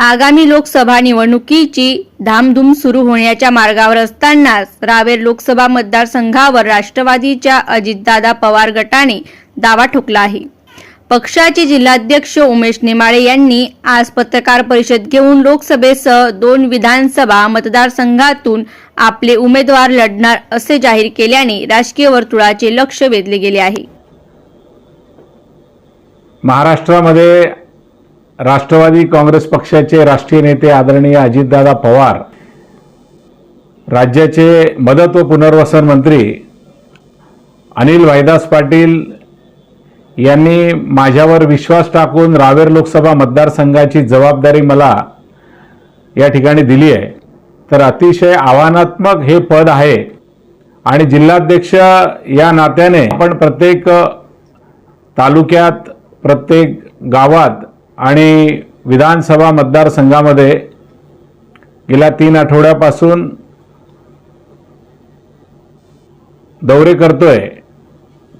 आगामी लोकसभा निवडणुकीची धामधूम सुरू होण्याच्या मार्गावर असतानाच रावेर लोकसभा मतदारसंघावर राष्ट्रवादीच्या अजितदादा पवार गटाने दावा ठोकला आहे. पक्षाचे जिल्हाध्यक्ष उमेश नेमाळे यांनी आज पत्रकार परिषद घेऊन लोकसभेसह दोन विधानसभा मतदारसंघातून आपले उमेदवार लढणार असे जाहीर केल्याने राजकीय वर्तुळाचे लक्ष वेधले गेले आहे. महाराष्ट्रामध्ये राष्ट्रवादी काँग्रेस पक्षाचे राष्ट्रीय नेते आदरणीय अजितदादा पवार राज्याचे मदत व पुनर्वसन मंत्री अनिल भाईदास पाटील यांनी माझ्यावर विश्वास टाकून रावेर लोकसभा मतदारसंघाची जबाबदारी मला या ठिकाणी दिली आहे. तर अतिशय आव्हानात्मक हे पद आहे आणि जिल्हाध्यक्ष या नात्याने आपण प्रत्येक तालुक्यात प्रत्येक गावात आणि विधानसभा मतदारसंघामध्ये गेल्या तीन आठवड्यापासून दौरे करतोय.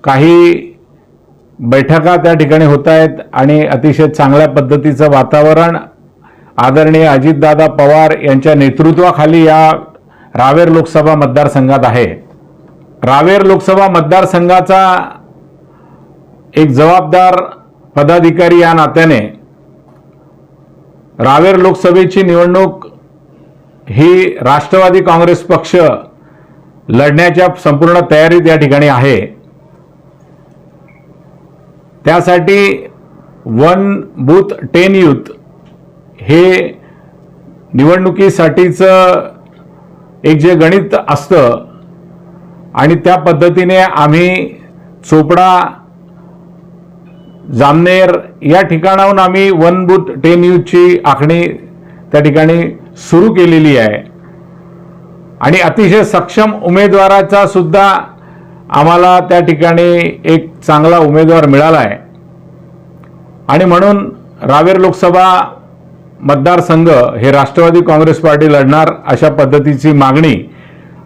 काही बैठका त्या ठिकाणी होत आहेत आणि अतिशय चांगल्या पद्धतीचं वातावरण आदरणीय अजितदादा पवार यांच्या नेतृत्वाखाली या रावेर लोकसभा मतदारसंघात आहे. रावेर लोकसभा मतदारसंघाचा एक जबाबदार पदाधिकारी या नात्याने रावेर लोकसभेची निवडणूक ही राष्ट्रवादी काँग्रेस पक्ष लढण्याच्या संपूर्ण तयारीत या ठिकाणी आहे. त्यासाठी वन बूथ टेन युथ हे निवडणुकीसाठीचं एक जे गणित असतं आणि त्या पद्धतीने आम्ही चोपडा जामनेर या ठिकाणाहून आम्ही वन बूथ टेन यूजची आखणी त्या ठिकाणी सुरू केलेली आहे. आणि अतिशय सक्षम उमेदवाराचा सुद्धा आम्हाला त्या ठिकाणी एक चांगला उमेदवार मिळाला आहे आणि म्हणून रावेर लोकसभा मतदारसंघ हे राष्ट्रवादी काँग्रेस पार्टी लढणार अशा पद्धतीची मागणी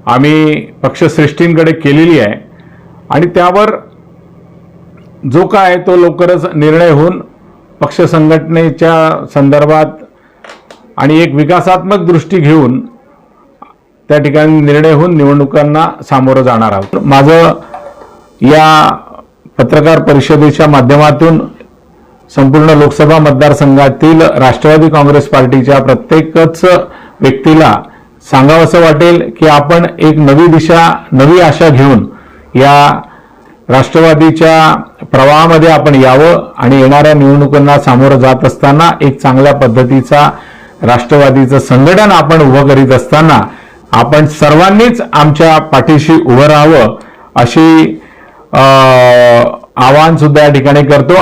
आम्ही पक्षश्रेष्ठींकडे केलेली आहे. आणि त्यावर जो काय तो लवकरच निर्णय होऊन पक्ष संघटनेच्या संदर्भात आणि एक विकासात्मक दृष्टी घेऊन त्या ठिकाणी निर्णय होऊन निवडणुकांना सामोरं जाणार आहोत. माझं या पत्रकार परिषदेच्या माध्यमातून संपूर्ण लोकसभा मतदारसंघातील राष्ट्रवादी काँग्रेस पार्टीच्या प्रत्येकच व्यक्तीला सांगावंसं वाटेल की आपण एक नवी दिशा नवी आशा घेऊन या राष्ट्रवादीच्या प्रवाहामध्ये आपण यावं आणि येणाऱ्या निवडणुकांना सामोरं जात असताना एक चांगल्या पद्धतीचा राष्ट्रवादीचं संघटन आपण उभं करीत असताना आपण सर्वांनीच आमच्या पाठीशी उभं राहावं अशी अं, आवाहन सुद्धा या ठिकाणी करतो.